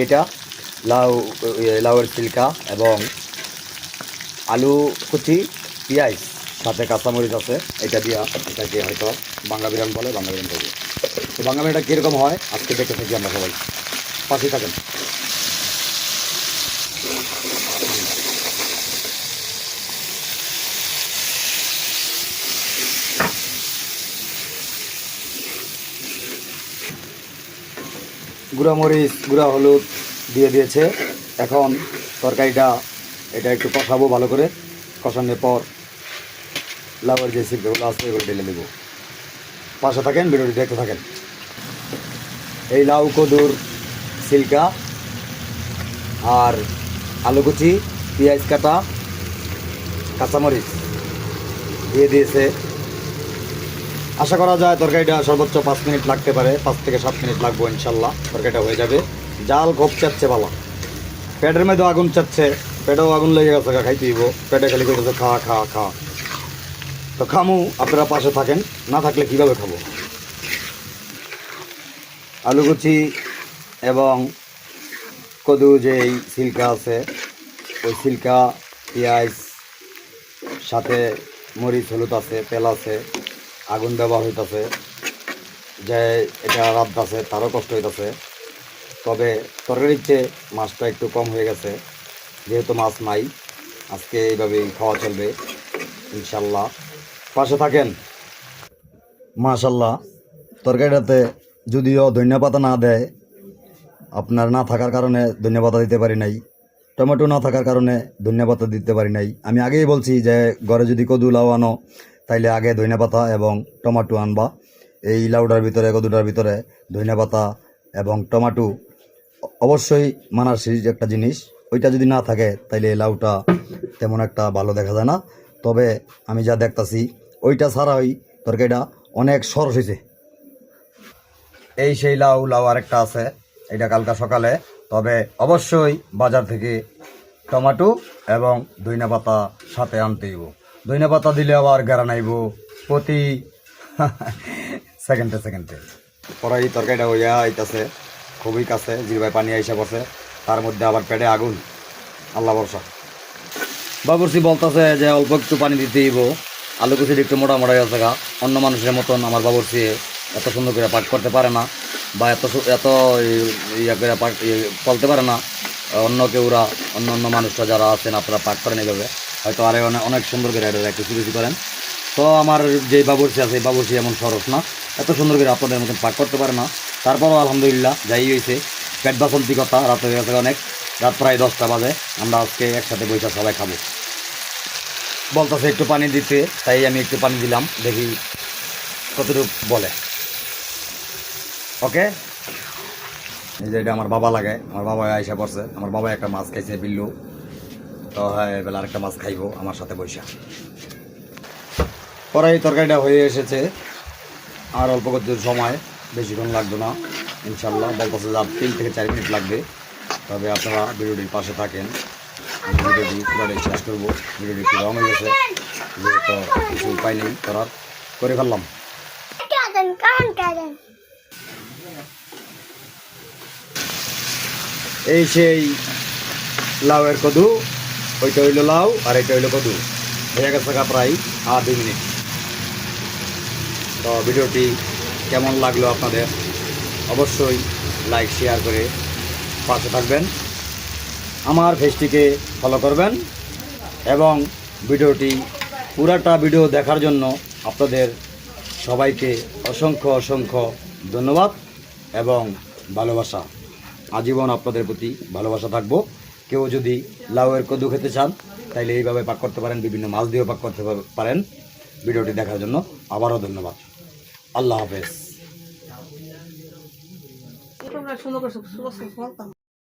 এটা লাউ এ, লাউয়ের ছিলকা এবং আলু কুচি পেঁয়াজ সাথে কাঁচামরিচ আছে এটা দিয়া এটাকে হয়তো বাংলা বিরান বলে বাংলা বিরান করবে তো বাংলা বিরামটা কীরকম হয় আজকে দেখে থাকি আমরা সবাই। পাশে থাকেন। গুঁড়া মরিচ গুঁড়া হলুদ দিয়ে দিয়েছে। এখন তরকারিটা, এটা একটু কষাবো ভালো করে। কষানোর পর লাউয়ের যে সিপগুলো আছে এগুলো ঢেলে দেবো পাশে থাকেন, ভিডিওটি দেখতে থাকেন। এই লাউ, কদুর, সিল্কা আর আলু কুচি, পেঁয়াজ কাটা, কাঁচামরিচ দিয়ে দিয়েছে। আশা করা যায় তরকারিটা সর্বোচ্চ পাঁচ মিনিট লাগতে পারে, পাঁচ থেকে সাত মিনিট লাগবো ইনশাল্লাহ। তরকারিটা হয়ে যাবে। জাল খুব চাচ্ছে ভালো। পেটের মধ্যে আগুন চাচ্ছে পেটেও আগুন লেগে গেছে খাইতে দিব পেটে খালি করতেছে খাওয়া খাওয়া খাওয়া তো খামু, আপনারা পাশে থাকেন। না থাকলে কীভাবে খাব? আলু কুচি এবং কদু যেই সিল্কা আছে, ওই সিল্কা, পেঁয়াজ, সাথে মরিচ, হলুদ আছে, তেল আছে আগুন ব্যবহার হইতাছে, যে এটা রাত আছে, তারও কষ্ট হইতাছে। তবে তরকারির চেয়ে মাছটা একটু কম হয়ে গেছে, যেহেতু মাছ নাই, আজকে এইভাবেই খাওয়া চলবে ইনশাল্লাহ পাশে থাকেন। মাশাল্লাহ তরকারিটাতে যদিও ধনিয়া পাতা না দেয়, আপনার না থাকার কারণে ধনিয়া পাতা দিতে পারি নাই, টমেটো না থাকার কারণে ধনিয়া পাতা দিতে পারি নাই। আমি আগেই বলছি যে, ঘরে যদি কদু লাউ আনো তাইলে আগে ধনিয়া পাতা এবং টমাটো আনবা। এই লাউটার ভিতরে কদুটার ভিতরে ধনিয়া পাতা এবং টমাটো। অবশ্যই মানার সিরিজ একটা জিনিস, ওইটা যদি না থাকে তাইলে লাউটা তেমন একটা ভালো দেখা যায় না। তবে আমি যা দেখতাছি, ওইটা ছাড়াই তরকারিটা অনেক সরস হয়েছে এই সেই লাউ লাউ আরেকটা আছে এটা কালকা সকালে। তবে অবশ্যই বাজার থেকে টমাটো এবং দইনা পাতা সাথে আনতে দইনা পাতা দিলে আবার গেরা নাইব। প্রতি সেকেন্ডে সেকেন্ডে। পরে এই তরকারিটা হইয়া আইতাছে, খুবই কাছে জিরবাই পানি আইসা পড়ছে, তার মধ্যে আবার পেটে আগুন। আল্লাহ বর্ষা বাবুরসি বলতেছে যে অল্প একটু পানি দিতে হইব। আলু কুচির একটু মোটা মোটা গা। অন্য মানুষের মতন আমার বাবুরসি এত সুন্দর করে পাঠ করতে পারে না, বা এত এত ইয়া করে ই- বলতে পারে না। অন্য কেউরা, অন্য অন্য মানুষরা যারা আছেন, আপনারা পাক করেন এইভাবে। হয়তো আরে অনেক সুন্দর করে এটা একটু চুরি করেন তো আমার যে বাবুরসি আছে, এই এমন সরস না। এত সুন্দর করে আপনাদের মতন পাক করতে পারে না। তারপরও আলহামদুলিল্লাহ যাই হয়েছে। পেট বাসন্তি কথা রাত হয়ে গেছে অনেক। রাত প্রায় দশটা বাজে। আমরা আজকে একসাথে বৈশা সবাই খাব। বলতেছে একটু পানি দিতে, তাই আমি একটু পানি দিলাম। দেখি কতটুকু বলে। ওকে? এই যে এটা আমার বাবা লাগে আমার বাবা আইসা পড়ছে। আমার বাবা একটা মাছ খাইছে, বিল্লু। তো হ্যাঁ এবেলা আরেকটা মাছ খাইবো, আমার সাথে বৈশা পরে এই তরকারিটা হয়ে এসেছে, আর অল্প কিছু সময় বেশিক্ষণ লাগবে না, ইনশাল্লাহ। বলতেছে যে তিন থেকে চার মিনিট লাগবে, তবে আপনারা ভিডিওটির পাশে থাকেন। ভিডিওটি পুরোটাই শেষ করব, ভিডিওটি একটু রং হয়ে গেছে, যেহেতু কিছু উপায় নেই করার, করে ফেললাম. এই সেই লাউয়ের কদু ওইটা হইল লাউ আর এটা হইল কদু। হয়ে গেছে প্রায় আর দুই মিনিট। তো ভিডিওটি কেমন লাগল আপনাদের? অবশ্যই লাইক, শেয়ার করে পাশে থাকবেন। আমার ফেসটিকে ফলো করবেন এবং ভিডিওটি, পুরাটা ভিডিও দেখার জন্য আপনাদের সবাইকে অসংখ্য অসংখ্য ধন্যবাদ এবং ভালোবাসা। আজীবন আপনাদের প্রতি ভালোবাসা থাকব। কেউ যদি লাউয়ের কদু খেতে চান তাইলে এইভাবে পাক করতে পারেন বিভিন্ন মাছ দিয়েও পাক করতে পারেন ভিডিওটি দেখার জন্য আবারও ধন্যবাদ আল্লাহ হাফেজ